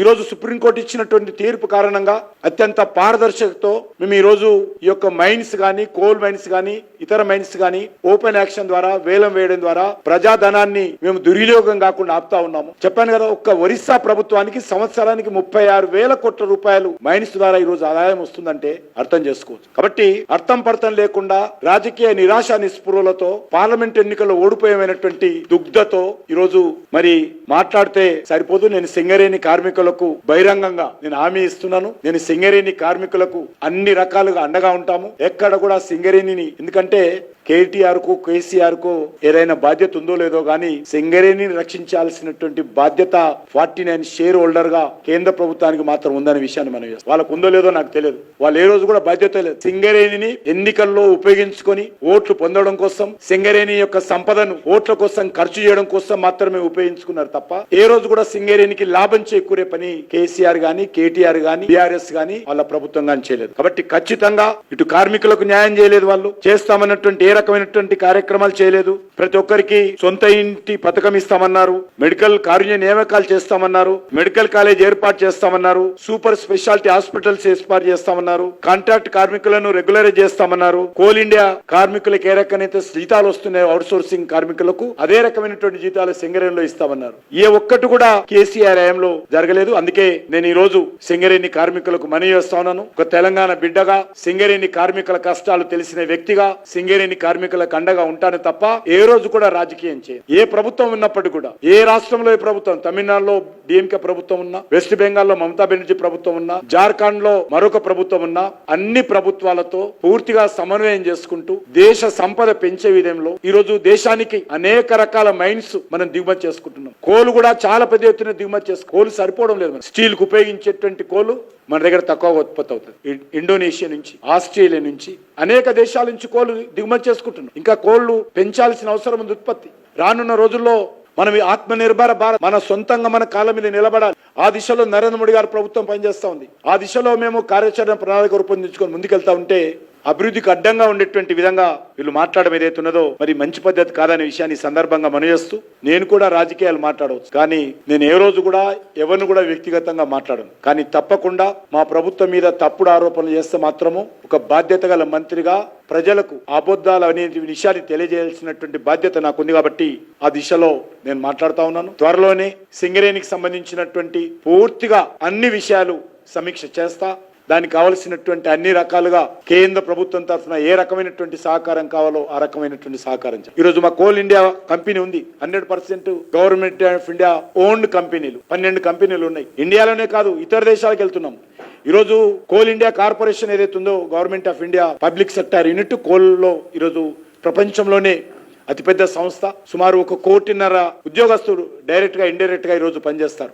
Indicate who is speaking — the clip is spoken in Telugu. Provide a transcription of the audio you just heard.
Speaker 1: ఈరోజు సుప్రీంకోర్టు ఇచ్చినటువంటి తీర్పు కారణంగా అత్యంత పారదర్శకతో మేము ఈ రోజు ఈ యొక్క మైన్స్ గాని కోల్ మైన్స్ గాని ఇతర మైన్స్ గాని ఓపెన్ యాక్షన్ ద్వారా వేలం వేయడం ద్వారా ప్రజాధనాన్ని మేము దుర్వినియోగం కాకుండా ఆపుతా ఉన్నాము. చెప్పాను కదా ఒక్క ఒరిస్సా ప్రభుత్వానికి సంవత్సరానికి ముప్పై ఆరు వేల కోట్ల రూపాయలు మైన్స్ ద్వారా ఈ రోజు ఆదాయం వస్తుందంటే అర్థం చేసుకోవచ్చు. కాబట్టి అర్థం పర్థం లేకుండా రాజకీయ నిరాశ నిస్పృహలతో పార్లమెంట్ ఎన్నికల్లో ఓడిపోయేమైనటువంటి దుగ్ధతో ఈ రోజు మరి మాట్లాడితే సరిపోదు. నేను సింగరేణి కార్మికులు కార్మికులకు బహిరంగంగా నేను హామీ ఇస్తున్నాను. నేను సింగరేణి కార్మికులకు అన్ని రకాలుగా అండగా ఉంటాము. ఎక్కడ కూడా సింగరేణిని ఎందుకంటే కేటీఆర్కు కేసీఆర్కు ఏదైనా బాధ్యత ఉందో లేదో గానీ సింగరేణిని రక్షించాల్సినటువంటి బాధ్యత ఫార్టీ నైన్ షేర్ హోల్డర్గా కేంద్ర ప్రభుత్వానికి మాత్రం ఉందనే విషయాన్ని మనం వాళ్ళకు ఉందో లేదో నాకు తెలియదు. వాళ్ళు ఏ రోజు కూడా బాధ్యత లేదు. సింగరేణిని ఎన్నికల్లో ఉపయోగించుకొని ఓట్లు పొందడం కోసం సింగరేణి యొక్క సంపదను ఓట్ల కోసం ఖర్చు చేయడం కోసం మాత్రమే ఉపయోగించుకున్నారు తప్ప ఏ రోజు కూడా సింగరేణికి లాభం చేకూరే పని కేసీఆర్ గాని కేటీఆర్ గాని బీఆర్ఎస్ గాని వాళ్ళ ప్రభుత్వం గాని చేయలేదు. కాబట్టి ఖచ్చితంగా ఇటు కార్మికులకు న్యాయం చేయలేదు వాళ్ళు. చేస్తామన్నటువంటి ఏ రకమైనటువంటి కార్యక్రమాలు చేయలేదు. ప్రతి ఒక్కరికి సొంత ఇంటి పథకం ఇస్తామన్నారు. మెడికల్ కారుణ్య నియామకాలు చేస్తామన్నారు. మెడికల్ కాలేజ్ ఏర్పాటు చేస్తామన్నారు. సూపర్ స్పెషాలిటీ హాస్పిటల్స్ ఏర్పాటు చేస్తామన్నారు. కాంట్రాక్ట్ కార్మికులను రెగ్యులరైజ్ చేస్తామన్నారు. కోల్ ఇండియా కార్మికులకు ఏ రకమైతే జీతాలు వస్తున్నాయో అవుట్ సోర్సింగ్ కార్మికులకు అదే రకమైనటువంటి జీతాలు సింగరేణిలో ఇస్తామన్నారు. ఏ ఒక్కటి కూడా కేసీఆర్ హయాంలో జరగలేదు. అందుకే నేను ఈ రోజు సింగరేణి కార్మికులకు మనవి చేస్తా ఉన్నాను. ఒక తెలంగాణ బిడ్డగా సింగరేణి కార్మికుల కష్టాలు తెలిసిన వ్యక్తిగా సింగరేణి కార్మికులకు అండగా ఉంటాను తప్ప ఏ రోజు కూడా రాజకీయం చేయను. ఏ ప్రభుత్వం ఉన్నప్పటికీ కూడా ఏ రాష్ట్రంలో ఏ ప్రభుత్వం తమిళనాడులో డిఎంకే ప్రభుత్వం ఉన్నా వెస్ట్ బెంగాల్లో మమతా బెనర్జీ ప్రభుత్వం ఉన్నా జార్ఖండ్లో మరొక ప్రభుత్వం ఉన్నా అన్ని ప్రభుత్వాలతో పూర్తిగా సమన్వయం చేసుకుంటూ దేశ సంపద పెంచే విధంలో ఈ రోజు దేశానికి అనేక రకాల మైన్స్ మనం దిగుమతి చేసుకుంటున్నాం. కోలు కూడా చాలా పెద్ద ఎత్తున దిగుమతి చేసు కోలు సరిపోవడం లేదు మనకి. స్టీల్కు ఉపయోగించేటువంటి కోలు మన దగ్గర తక్కువ ఉత్పత్తి అవుతుంది. ఇండోనేషియా నుంచి ఆస్ట్రేలియా నుంచి అనేక దేశాల నుంచి కోళ్ళు దిగుమతి చేసుకుంటున్నాం. ఇంకా కోళ్ళు పెంచాల్సిన అవసరం ఉంది ఉత్పత్తి. రానున్న రోజుల్లో మనం ఈ ఆత్మ నిర్భర భారత్ మన సొంతంగా మన కాళ్ళ మీద నిలబడాలి. ఆ దిశలో నరేంద్ర మోడీ గారు ప్రభుత్వం పనిచేస్తా ఉంది. ఆ దిశలో మేము కార్యాచరణ ప్రణాళిక రూపొందించుకొని ముందుకెళ్తా ఉంటే అభివృద్ధికి అడ్డంగా ఉండేటువంటి విధంగా వీళ్ళు మాట్లాడడం ఏదైతే ఉన్నదో మరి మంచి పద్ధతి కాదనే విషయాన్ని సందర్భంగా మనజేస్తూ నేను కూడా రాజకీయాలు మాట్లాడవచ్చు. కానీ నేను ఏ రోజు కూడా ఎవరిని కూడా వ్యక్తిగతంగా మాట్లాడను. కానీ తప్పకుండా మా ప్రభుత్వం మీద తప్పుడు ఆరోపణలు చేస్తే మాత్రము ఒక బాధ్యత గల మంత్రిగా ప్రజలకు అబద్ధాలు అనే విషయాన్ని తెలియజేయాల్సినటువంటి బాధ్యత నాకుంది కాబట్టి ఆ దిశలో నేను మాట్లాడుతా ఉన్నాను. త్వరలోనే సింగరేణికి సంబంధించినటువంటి పూర్తిగా అన్ని విషయాలు సమీక్ష చేస్తా. దానికి కావలసినటువంటి అన్ని రకాలుగా కేంద్ర ప్రభుత్వం తరఫున ఏ రకమైనటువంటి సహకారం కావాలో ఆ రకమైనటువంటి సహకారం ఈరోజు మా కోల్ ఇండియా కంపెనీ ఉంది. Hundred percent government of India owned కంపెనీలు. పన్నెండు కంపెనీలు ఉన్నాయి. ఇండియాలోనే కాదు ఇతర దేశాలకు వెళ్తున్నాం. ఈరోజు కోల్ ఇండియా కార్పొరేషన్ ఏదైతే ఉందో government of India public sector unit కోల్లో ఈరోజు ప్రపంచంలోనే అతిపెద్ద సంస్థ. సుమారు ఒక కోటిన్నర ఉద్యోగస్తులు డైరెక్ట్గా ఇండైరెక్ట్గా ఈరోజు పనిచేస్తారు.